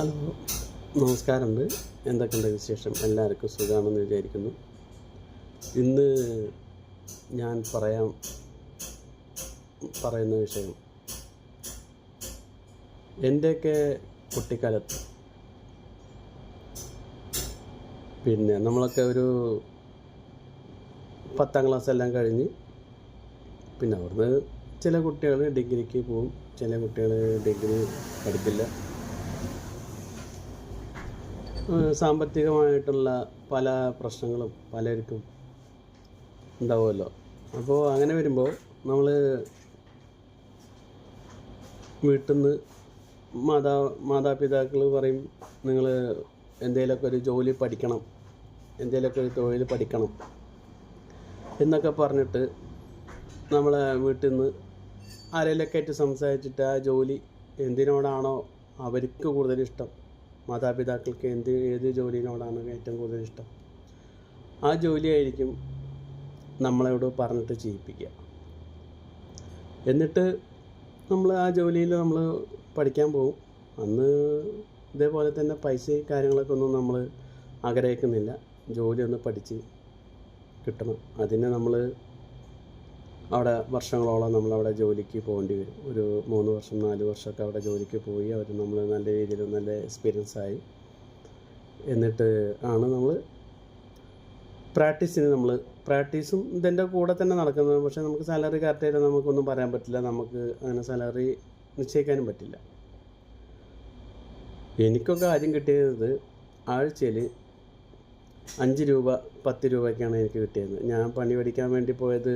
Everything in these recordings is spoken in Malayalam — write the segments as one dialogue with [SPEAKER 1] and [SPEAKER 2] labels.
[SPEAKER 1] ഹലോ നമസ്കാരമുണ്ട്. എന്തൊക്കെയുണ്ട് വിശേഷം? എല്ലാവർക്കും സുഖമാണെന്ന് വിചാരിക്കുന്നു. ഇന്ന് ഞാൻ പറയാൻ പറയുന്ന വിഷയം. എന്റെയൊക്കെ കുട്ടിക്കാലത്ത് പിന്നെ നമ്മളൊക്കെ ഒരു പത്താം ക്ലാസ് എല്ലാം കഴിഞ്ഞ് പിന്നെ അവിടുന്ന് ചില കുട്ടികൾ ഡിഗ്രിക്ക് പോവും ചില കുട്ടികൾ ഡിഗ്രി പഠിക്കില്ല. സാമ്പത്തികമായിട്ടുള്ള പല പ്രശ്നങ്ങളും പലർക്കും ഉണ്ടാവുമല്ലോ. അപ്പോൾ അങ്ങനെ വരുമ്പോൾ നമ്മൾ വീട്ടിൽ നിന്ന് മാതാ മാതാപിതാക്കൾ പറയും നിങ്ങൾ എന്തെങ്കിലുമൊക്കെ ഒരു ജോലി പഠിക്കണം എന്തെങ്കിലുമൊക്കെ ഒരു തൊഴിൽ പഠിക്കണം എന്നൊക്കെ പറഞ്ഞിട്ട് നമ്മളെ വീട്ടിൽ നിന്ന് ആരെയൊക്കെ ആയിട്ട് സംസാരിച്ചിട്ട് ആ ജോലി എന്തിനോടാണോ അവർക്ക് കൂടുതൽ ഇഷ്ടം മാതാപിതാക്കൾക്ക് എന്ത് ഏത് ജോലിയിനോടാണ് ഏറ്റവും കൂടുതൽ ഇഷ്ടം? ആ ജോലിയായിരിക്കും നമ്മളോട് പറഞ്ഞിട്ട് ചെയ്യിപ്പിക്കുക. എന്നിട്ട് നമ്മൾ ആ ജോലിയിൽ നമ്മൾ പഠിക്കാൻ പോകും. അന്ന് ഇതേപോലെ തന്നെ പൈസ കാര്യങ്ങളൊക്കെ ഒന്നും നമ്മൾ ആഗ്രഹിക്കുന്നില്ല. ജോലി ഒന്ന് പഠിച്ച് കിട്ടണം. അതിന് നമ്മൾ അവിടെ വർഷങ്ങളോളം നമ്മളവിടെ ജോലിക്ക് പോകേണ്ടി വരും. ഒരു മൂന്ന് വർഷം നാല് വർഷമൊക്കെ അവിടെ ജോലിക്ക് പോയി അവർ നമ്മൾ നല്ല രീതിയിൽ നല്ല എക്സ്പീരിയൻസ് ആയി. എന്നിട്ട് ആണ് നമ്മൾ പ്രാക്ടീസിന് നമ്മൾ പ്രാക്ടീസും ഇതിന്റെ കൂടെ തന്നെ നടക്കുന്നത്. പക്ഷേ നമുക്ക് സാലറി കറക്റ്റായിട്ട് നമുക്കൊന്നും പറയാൻ പറ്റില്ല. നമുക്ക് അങ്ങനെ സാലറി നിശ്ചയിക്കാനും പറ്റില്ല. എനിക്കൊക്കെ ആദ്യം കിട്ടിയത് ആഴ്ചയിൽ അഞ്ച് രൂപ പത്ത് രൂപയ്ക്കാണ് എനിക്ക് കിട്ടിയത്. ഞാൻ പണി പഠിക്കാൻ വേണ്ടി പോയത്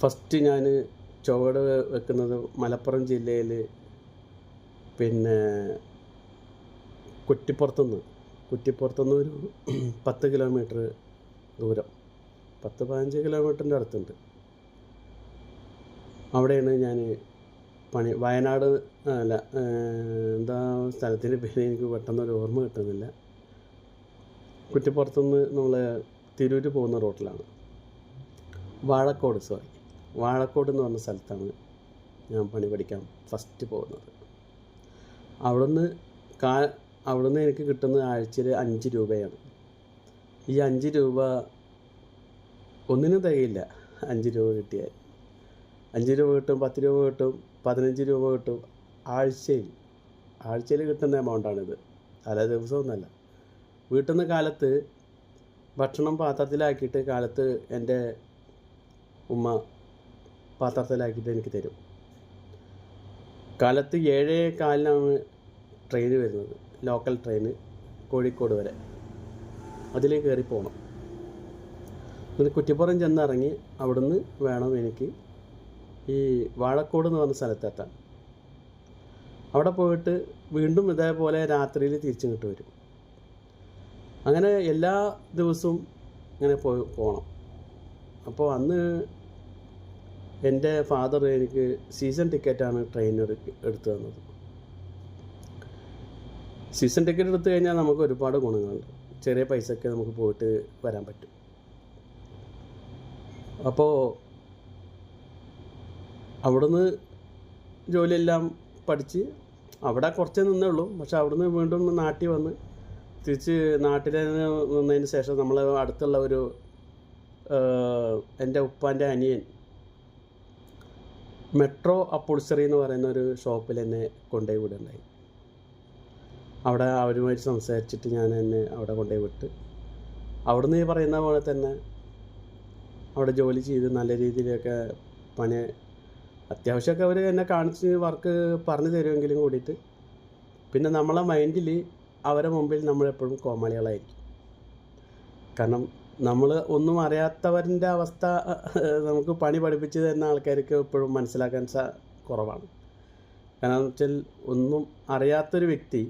[SPEAKER 1] ഫസ്റ്റ് ഞാൻ ചുവട് വെക്കുന്നത് മലപ്പുറം ജില്ലയിൽ പിന്നെ കുറ്റിപ്പുറത്തുനിന്ന്. കുറ്റിപ്പുറത്തുനിന്ന് ഒരു പത്ത് കിലോമീറ്റർ ദൂരം. പത്ത് പതിനഞ്ച് കിലോമീറ്ററിന്റെ അടുത്തുണ്ട്. അവിടെയാണ് ഞാൻ പണി വയനാട് അല്ല എന്താ സ്ഥലത്തിന്റെ പേര് എനിക്ക് പെട്ടെന്നൊരു ഓർമ്മ കിട്ടുന്നില്ല. കുറ്റിപ്പുറത്തുനിന്ന് നമ്മൾ തിരൂര് പോകുന്ന റോട്ടിലാണ്. വാഴക്കോട് സോറി. വാഴക്കോട് എന്ന് പറഞ്ഞ സ്ഥലത്താണ് ഞാൻ പണി പഠിക്കാൻ ഫസ്റ്റ് പോകുന്നത്. അവിടുന്ന് കാ അവിടുന്ന് എനിക്ക് കിട്ടുന്ന ആഴ്ചയിൽ അഞ്ച് രൂപയാണ്. ഈ അഞ്ച് രൂപ ഒന്നിനും തികയില്ല. അഞ്ച് രൂപ കിട്ടിയാൽ. അഞ്ച് രൂപ കിട്ടും പത്ത് രൂപ കിട്ടും പതിനഞ്ച് രൂപ കിട്ടും. ആഴ്ചയിൽ ആഴ്ചയിൽ കിട്ടുന്ന എമൗണ്ടാണിത് തലേ ദിവസമൊന്നുമല്ല വീട്ടിൽ നിന്ന് കാലത്ത് ഭക്ഷണം പാത്രത്തിലാക്കിയിട്ട് കാലത്ത് എന്റെ ഉമ്മ പാത്രത്തിലാക്കിയിട്ട് എനിക്ക് തരും. കാലത്ത് ഏഴേ കാലിനാണ് ട്രെയിൻ വരുന്നത്. ലോക്കൽ ട്രെയിൻ കോഴിക്കോട് വരെ. അതിൽ കയറി പോകണം അങ്ങനെ കുറ്റിപ്പുറം ചെന്നിറങ്ങി അവിടുന്ന് വേണം എനിക്ക് ഈ വാഴക്കോട് എന്ന് പറഞ്ഞ സ്ഥലത്തെത്താൻ അവിടെ പോയിട്ട് വീണ്ടും ഇതേപോലെ രാത്രിയിൽ തിരിച്ചിങ്ങോട്ട് വരും. അങ്ങനെ എല്ലാ ദിവസവും ഇങ്ങനെ പോയി പോകണം അപ്പോൾ അന്ന് എന്റെ ഫാദർ എനിക്ക് സീസൺ ടിക്കറ്റാണ് ട്രെയിൻ എടുത്തു തന്നത്. സീസൺ ടിക്കറ്റ് എടുത്തു കഴിഞ്ഞാൽ നമുക്ക് ഒരുപാട് ഗുണങ്ങളുണ്ട്. ചെറിയ പൈസയ്ക്ക് നമുക്ക് പോയിട്ട് വരാൻ പറ്റും. അപ്പോൾ അവിടുന്ന് ജോലിയെല്ലാം പഠിച്ച് അവിടെ കുറച്ചേ നിന്നേ ഉള്ളൂ പക്ഷെ അവിടുന്ന് വീണ്ടും നാട്ടിൽ വന്ന് തിരിച്ച് നാട്ടിൽ നിന്നതിന് ശേഷം നമ്മൾ അടുത്തുള്ള ഒരു എന്റെ ഉപ്പാന്റെ അനിയൻ മെട്രോ അപ്പുൾസറി എന്ന് പറയുന്ന ഒരു ഷോപ്പിൽ എന്നെ കൊണ്ടുപോയി വിടുണ്ടായി. അവിടെ അവരുമായിട്ട് സംസാരിച്ചിട്ട് ഞാൻ എന്നെ അവിടെ കൊണ്ടുപോയി വിട്ട്. അവിടുന്ന് ഈ പറയുന്ന പോലെ തന്നെ അവിടെ ജോലി ചെയ്ത് നല്ല രീതിയിലൊക്കെ പണി അത്യാവശ്യമൊക്കെ അവർ എന്നെ കാണിച്ച് വർക്ക് പറഞ്ഞു തരുമെങ്കിലും കൂടിയിട്ട്. പിന്നെ നമ്മളെ മൈൻഡിൽ അവരെ മുമ്പിൽ നമ്മളെപ്പോഴും കോമാളികളായിരിക്കും. കാരണം നമ്മൾ ഒന്നും അറിയാത്തവരിന്റെ അവസ്ഥ നമുക്ക് പണി പഠിപ്പിച്ച് തരുന്ന ആൾക്കാർക്ക് എപ്പോഴും മനസ്സിലാക്കാൻ സാ കുറവാണ്. കാരണം വെച്ചാൽ ഒന്നും അറിയാത്തൊരു വ്യക്തി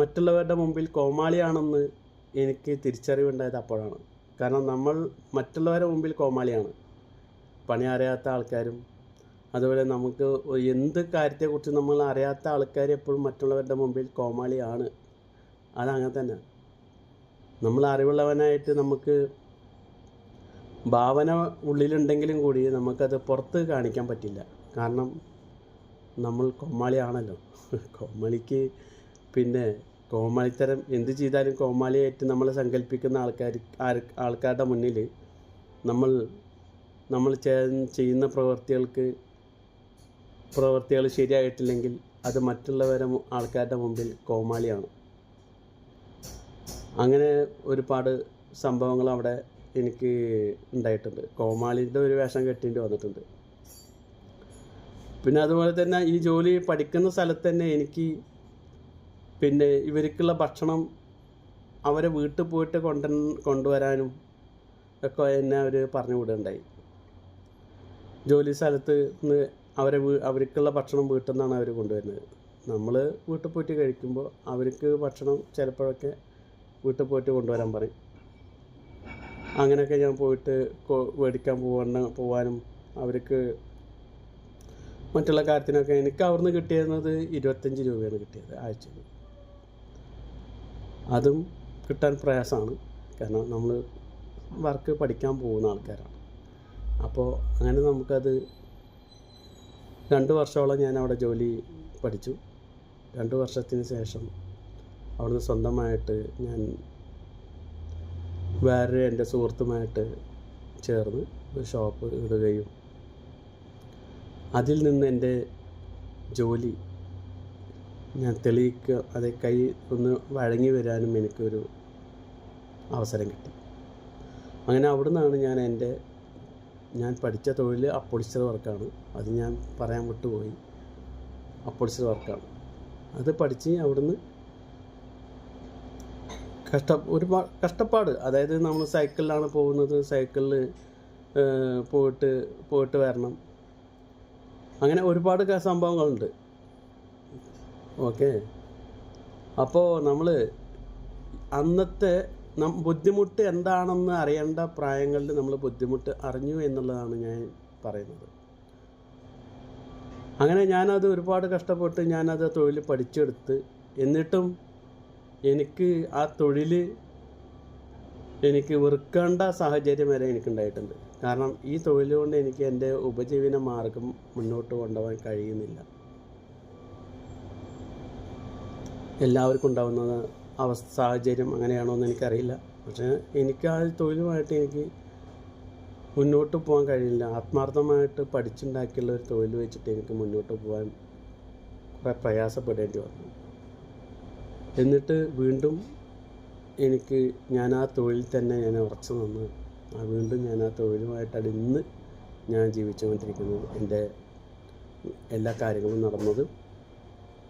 [SPEAKER 1] മറ്റുള്ളവരുടെ മുമ്പിൽ കോമാളിയാണെന്ന് എനിക്ക് തിരിച്ചറിവുണ്ടായത് അപ്പോഴാണ്. കാരണം നമ്മൾ മറ്റുള്ളവരുടെ മുമ്പിൽ കോമാളിയാണ്. പണി അറിയാത്ത ആൾക്കാരും അതുപോലെ നമുക്ക് എന്ത് കാര്യത്തെക്കുറിച്ച് നമ്മൾ അറിയാത്ത ആൾക്കാർ എപ്പോഴും മറ്റുള്ളവരുടെ മുമ്പിൽ കോമാളിയാണ്. അതങ്ങനെ തന്നെ. നമ്മൾ അറിവുള്ളവനായിട്ട് നമുക്ക് ഭാവന ഉള്ളിലുണ്ടെങ്കിലും കൂടി നമുക്കത് പുറത്ത് കാണിക്കാൻ പറ്റില്ല. കാരണം നമ്മൾ കോമാളിയാണല്ലോ. കോമാളിക്ക് പിന്നെ കോമാളിത്തരം എന്ത് ചെയ്താലും കോമാളിയായിട്ട് നമ്മൾ സങ്കല്പിക്കുന്ന ആൾക്കാർ ആൾക്കാരുടെ മുന്നിൽ നമ്മൾ നമ്മൾ ചെയ്യുന്ന പ്രവൃത്തികൾക്ക് പ്രവൃത്തികൾ ശരിയായിട്ടില്ലെങ്കിൽ അത് മറ്റുള്ളവരെ മു- ആൾക്കാരുടെ മുമ്പിൽ കോമാളിയാണ്. അങ്ങനെ ഒരുപാട് സംഭവങ്ങൾ അവിടെ എനിക്ക് ഉണ്ടായിട്ടുണ്ട്. കോമാളിന്റെ ഒരു വേഷം കെട്ടേണ്ടി വന്നിട്ടുണ്ട്. പിന്നെ അതുപോലെ തന്നെ ഈ ജോലി പഠിക്കുന്ന സ്ഥലത്ത് തന്നെ എനിക്ക് പിന്നെ ഇവർക്കുള്ള ഭക്ഷണം അവരെ വീട്ടിൽ പോയിട്ട് കൊണ്ട കൊണ്ടുവരാനും ഒക്കെ എന്നെ അവർ പറഞ്ഞു വിടുകയുണ്ടായി. ജോലി സ്ഥലത്ത് നിന്ന് അവരെ അവർക്കുള്ള ഭക്ഷണം വീട്ടിൽ നിന്നാണ് അവർ കൊണ്ടുവരുന്നത്. നമ്മൾ വീട്ടിൽ പോയിട്ട് കഴിക്കുമ്പോൾ അവർക്ക് ഭക്ഷണം ചിലപ്പോഴൊക്കെ വീട്ടിൽ പോയിട്ട് കൊണ്ടുവരാൻ പറയും. അങ്ങനെയൊക്കെ ഞാൻ പോയിട്ട് മേടിക്കാൻ പോവാൻ പോവാനും അവർക്ക് മറ്റുള്ള കാര്യത്തിനൊക്കെ എനിക്ക് അവിടുന്ന് കിട്ടിയിരുന്നത് ഇരുപത്തഞ്ച് രൂപയാണ് കിട്ടിയത് ആഴ്ചയിൽ. അതും കിട്ടാൻ പ്രയാസമാണ്. കാരണം നമ്മൾ വർക്ക് പഠിക്കാൻ പോകുന്ന ആൾക്കാരാണ്. അപ്പോൾ അങ്ങനെ നമുക്കത് രണ്ട് വർഷമോളം ഞാൻ അവിടെ ജോലി പഠിച്ചു. രണ്ട് വർഷത്തിന് ശേഷം അവിടുന്ന് സ്വന്തമായിട്ട് ഞാൻ വേറൊരു എന്റെ സുഹൃത്തുമായിട്ട് ചേർന്ന് ഒരു ഷോപ്പ് ഇടുകയും അതിൽ നിന്ന് എന്റെ ജോലി ഞാൻ തെളിയിക്കുക അത് കൈ ഒന്ന് വഴങ്ങി വരാനും എനിക്കൊരു അവസരം കിട്ടി. അങ്ങനെ അവിടെ നിന്നാണ് ഞാൻ എന്റെ ഞാൻ പഠിച്ച തൊഴിൽ അപ്പൊളിച്ചർ വർക്കാണ് അത് ഞാൻ പറയാൻ വിട്ടുപോയി. അപ്പൊളിച്ചർ വർക്കാണ് അത് പഠിച്ച് അവിടുന്ന് കഷ്ട ഒരു കഷ്ടപ്പാട്. അതായത് നമ്മൾ സൈക്കിളിലാണ് പോകുന്നത്. സൈക്കിളിൽ പോയിട്ട് പോയിട്ട് വരണം. അങ്ങനെ ഒരുപാട് സംഭവങ്ങളുണ്ട്. ഓക്കെ? അപ്പോൾ നമ്മൾ അന്നത്തെ നം ബുദ്ധിമുട്ട് എന്താണെന്ന് അറിയേണ്ട പ്രായങ്ങളിൽ നമ്മൾ ബുദ്ധിമുട്ട് അറിഞ്ഞു എന്നുള്ളതാണ് ഞാൻ പറയുന്നത്. അങ്ങനെ ഞാനത് ഒരുപാട് കഷ്ടപ്പെട്ട് ഞാനത് തൊഴിൽ പഠിച്ചെടുത്ത് എന്നിട്ടും എനിക്ക് ആ തൊഴിൽ എനിക്ക് വെറുക്കേണ്ട സാഹചര്യം വരെ എനിക്കുണ്ടായിട്ടുണ്ട്. കാരണം ഈ തൊഴിൽ കൊണ്ട് എനിക്ക് എന്റെ ഉപജീവന മാർഗം മുന്നോട്ട് കൊണ്ടുപോകാൻ കഴിയുന്നില്ല. എല്ലാവർക്കും ഉണ്ടാകുന്ന അവസ്ഥ സാഹചര്യം അങ്ങനെയാണോ എന്ന് എനിക്കറിയില്ല. പക്ഷേ എനിക്ക് ആ തൊഴിലുമായിട്ട് എനിക്ക് മുന്നോട്ട് പോകാൻ കഴിയില്ല ആത്മാർത്ഥമായിട്ട് പഠിച്ചുണ്ടാക്കിയുള്ള ഒരു തൊഴിൽ വെച്ചിട്ട് എനിക്ക് മുന്നോട്ട് പോകാൻ കുറേ പ്രയാസപ്പെടേണ്ടി വന്നു. എന്നിട്ട് വീണ്ടും എനിക്ക് ഞാൻ ആ തൊഴിൽ തന്നെ ഞാൻ ഉറച്ചു നിന്ന് ആ വീണ്ടും ഞാൻ ആ തൊഴിലുമായിട്ടാണ് ഇന്ന് ഞാൻ ജീവിച്ചുകൊണ്ടിരിക്കുന്നത്. എന്റെ എല്ലാ കാര്യങ്ങളും നടന്നത്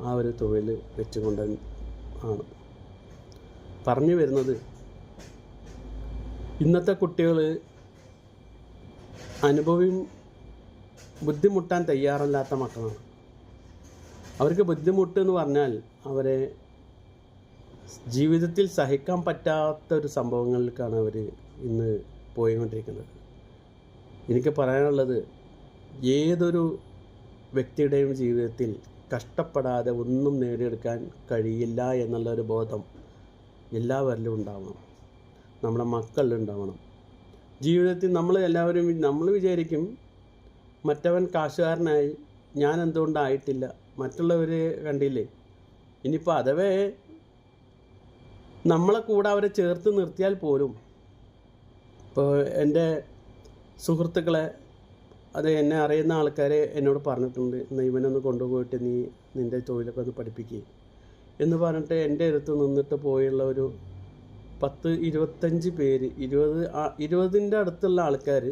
[SPEAKER 1] ആ ഒരു തൊഴിൽ വെച്ചുകൊണ്ട് ആണ്. പറഞ്ഞു വരുന്നത് ഇന്നത്തെ കുട്ടികൾ അനുഭവം ബുദ്ധിമുട്ടാൻ തയ്യാറല്ലാത്ത മക്കളാണ്. അവർക്ക് ബുദ്ധിമുട്ട് എന്ന് പറഞ്ഞാൽ അവരെ ജീവിതത്തിൽ സഹിക്കാൻ പറ്റാത്ത ഒരു സംഭവങ്ങളിലേക്കാണ് അവർ ഇന്ന് പോയിക്കൊണ്ടിരിക്കുന്നത്. എനിക്ക് പറയാനുള്ളത് ഏതൊരു വ്യക്തിയുടെയും ജീവിതത്തിൽ കഷ്ടപ്പെടാതെ ഒന്നും നേടിയെടുക്കാൻ കഴിയില്ല എന്നുള്ളൊരു ബോധം എല്ലാവരിലും ഉണ്ടാവണം. നമ്മുടെ മക്കളിൽ ഉണ്ടാവണം. ജീവിതത്തിൽ നമ്മൾ എല്ലാവരും നമ്മൾ വിചാരിക്കും മറ്റവൻ കാശുകാരനായി ഞാൻ എന്തുകൊണ്ടായിട്ടില്ല മറ്റുള്ളവർ കണ്ടില്ലേ? ഇനിയിപ്പോൾ അഥവേ നമ്മളെ കൂടെ അവരെ ചേർത്ത് നിർത്തിയാൽ പോലും ഇപ്പോൾ എന്റെ സുഹൃത്തുക്കളെ അത് എന്നെ അറിയുന്ന ആൾക്കാർ എന്നോട് പറഞ്ഞിട്ടുണ്ട് എന്നാൽ ഇവനൊന്ന് കൊണ്ടുപോയിട്ട് നീ നിന്റെ തൊഴിലൊക്കെ ഒന്ന് പഠിപ്പിക്കുക എന്ന് പറഞ്ഞിട്ട് എന്റെ അടുത്ത് നിന്നിട്ട് പോയുള്ള ഒരു പത്ത് ഇരുപത്തഞ്ച് പേര് ഇരുപത് ഇരുപതിന്റെ അടുത്തുള്ള ആൾക്കാർ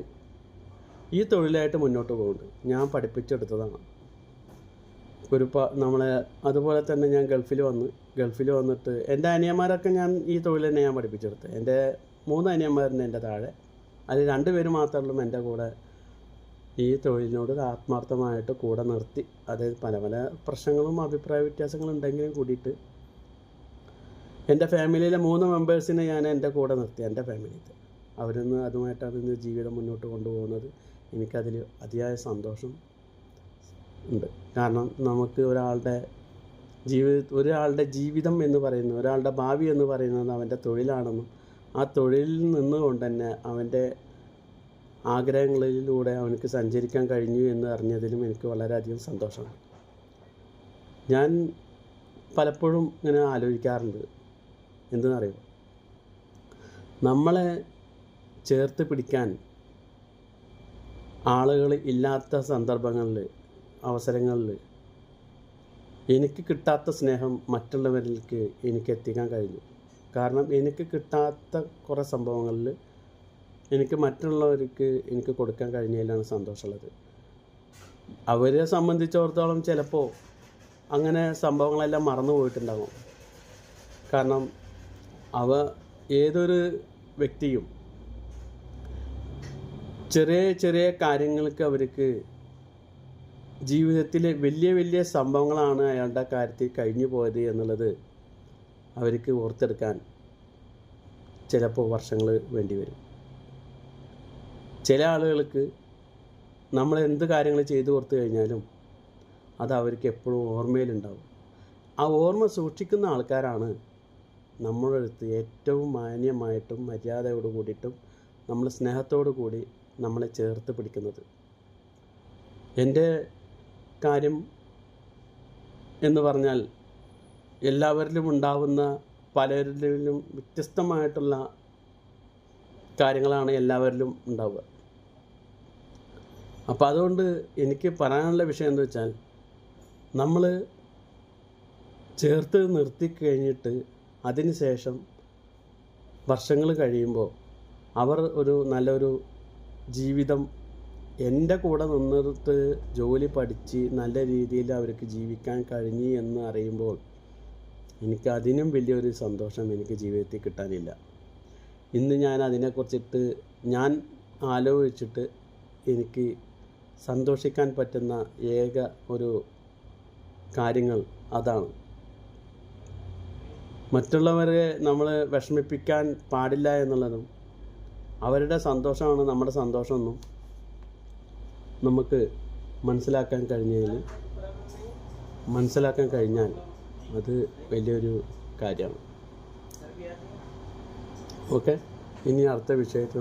[SPEAKER 1] ഈ തൊഴിലായിട്ട് മുന്നോട്ട് പോകുന്നുണ്ട്. ഞാൻ പഠിപ്പിച്ചെടുത്തതാണ്. ഒരു നമ്മളെ അതുപോലെ തന്നെ ഞാൻ ഗൾഫിൽ വന്ന് ഗൾഫിൽ വന്നിട്ട് എന്റെ അനിയന്മാരൊക്കെ ഞാൻ ഈ തൊഴിൽ തന്നെ ഞാൻ പഠിപ്പിച്ചെടുത്ത്. എന്റെ മൂന്ന് അനിയന്മാരുണ്ട് എന്റെ താഴെ. അതിൽ രണ്ട് പേര് മാത്രമേ എന്റെ കൂടെ ഈ തൊഴിലിനോട് ആത്മാർത്ഥമായിട്ട് കൂടെ നിർത്തി. അത് പല പല പ്രശ്നങ്ങളും അഭിപ്രായ വ്യത്യാസങ്ങളും ഉണ്ടെങ്കിലും കൂടിയിട്ട് എന്റെ ഫാമിലിയിലെ മൂന്ന് മെമ്പേഴ്സിനെ ഞാൻ എന്റെ കൂടെ നിർത്തി എന്റെ ഫാമിലിയിൽ അവരിന്ന് അതുമായിട്ടാണ് ഇന്ന് ജീവിതം മുന്നോട്ട് കൊണ്ടുപോകുന്നത് എനിക്കതിൽ അതിയായ സന്തോഷം ഉണ്ട്. കാരണം നമുക്ക് ഒരാളുടെ ജീവിത ഒരാളുടെ ജീവിതം എന്ന് പറയുന്നത് ഒരാളുടെ ഭാവി എന്ന് പറയുന്നത് അവന്റെ തൊഴിലാണെന്നും ആ തൊഴിലിൽ നിന്നുകൊണ്ട് തന്നെ അവന്റെ ആഗ്രഹങ്ങളിലൂടെ അവനക്ക് സഞ്ചരിക്കാൻ കഴിഞ്ഞു എന്ന് അറിഞ്ഞതിലും എനിക്ക് വളരെയധികം സന്തോഷമാണ്. ഞാൻ പലപ്പോഴും ഇങ്ങനെ ആലോചിക്കാറുണ്ട്. എന്തെന്നറിയോ? നമ്മളെ ചേർത്ത് പിടിക്കാൻ ആളുകൾ ഇല്ലാത്ത സന്ദർഭങ്ങളിൽ അവസരങ്ങളിൽ എനിക്ക് കിട്ടാത്ത സ്നേഹം മറ്റുള്ളവരിലേക്ക് എനിക്ക് എത്തിക്കാൻ കഴിഞ്ഞു. കാരണം എനിക്ക് കിട്ടാത്ത കുറേ സംഭവങ്ങളിൽ എനിക്ക് മറ്റുള്ളവർക്ക് എനിക്ക് കൊടുക്കാൻ കഴിഞ്ഞതിലാണ് സന്തോഷമുള്ളത്. അവരെ സംബന്ധിച്ചിടത്തോളം ചിലപ്പോൾ അങ്ങനെ സംഭവങ്ങളെല്ലാം മറന്നു പോയിട്ടുണ്ടാകും. കാരണം അവ ഏതൊരു വ്യക്തിയും ചെറിയ ചെറിയ കാര്യങ്ങൾക്ക് അവർക്ക് ജീവിതത്തിൽ വലിയ വലിയ സംഭവങ്ങളാണ് അയാളുടെ കാര്യത്തിൽ കഴിഞ്ഞു പോയത് എന്നുള്ളത് അവർക്ക് ഓർത്തെടുക്കാൻ ചിലപ്പോൾ വർഷങ്ങൾ വേണ്ടി വരും. ചില ആളുകൾക്ക് നമ്മൾ എന്ത് കാര്യങ്ങൾ ചെയ്തു കൊടുത്തു കഴിഞ്ഞാലും അത് അവർക്ക് എപ്പോഴും ഓർമ്മയിലുണ്ടാവും. ആ ഓർമ്മ സൂക്ഷിക്കുന്ന ആൾക്കാരാണ് നമ്മുടെ അടുത്ത് ഏറ്റവും മാന്യമായിട്ടും മര്യാദയോട് കൂടിയിട്ടും നമ്മൾ സ്നേഹത്തോടു കൂടി നമ്മളെ ചേർത്ത് പിടിക്കുന്നത്. എന്റെ കാര്യം എന്ന് പറഞ്ഞാൽ എല്ലാവരിലും ഉണ്ടാവുന്ന പലരിലും വ്യത്യസ്തമായിട്ടുള്ള കാര്യങ്ങളാണ് എല്ലാവരിലും ഉണ്ടാവുക. അപ്പോൾ അതുകൊണ്ട് എനിക്ക് പറയാനുള്ള വിഷയം എന്ന് വെച്ചാൽ നമ്മൾ ചേർത്ത് നിർത്തി കഴിഞ്ഞിട്ട് അതിന് ശേഷം വർഷങ്ങൾ കഴിയുമ്പോൾ അവർ ഒരു നല്ലൊരു ജീവിതം എന്റെ കൂടെ നിന്നിട്ട് ജോലി പഠിച്ച് നല്ല രീതിയിൽ അവർക്ക് ജീവിക്കാൻ കഴിഞ്ഞു എന്ന് അറിയുമ്പോൾ എനിക്ക് അതിനും വലിയൊരു സന്തോഷം എനിക്ക് ജീവിതത്തിൽ കിട്ടാനില്ല. ഇന്ന് ഞാൻ അതിനെക്കുറിച്ചിട്ട് ഞാൻ ആലോചിച്ചിട്ട് എനിക്ക് സന്തോഷിക്കാൻ പറ്റുന്ന ഏക ഒരു കാര്യങ്ങൾ അതാണ്. മറ്റുള്ളവരെ നമ്മൾ വിഷമിപ്പിക്കാൻ പാടില്ല എന്നുള്ളതും അവരുടെ സന്തോഷമാണ് നമ്മുടെ സന്തോഷമെന്നും നമുക്ക് മനസ്സിലാക്കാൻ കഴിഞ്ഞതിൽ മനസ്സിലാക്കാൻ കഴിഞ്ഞാൽ അത് വലിയൊരു കാര്യമാണ്. ഓക്കെ? ഇനി അടുത്ത വിഷയത്തിൽ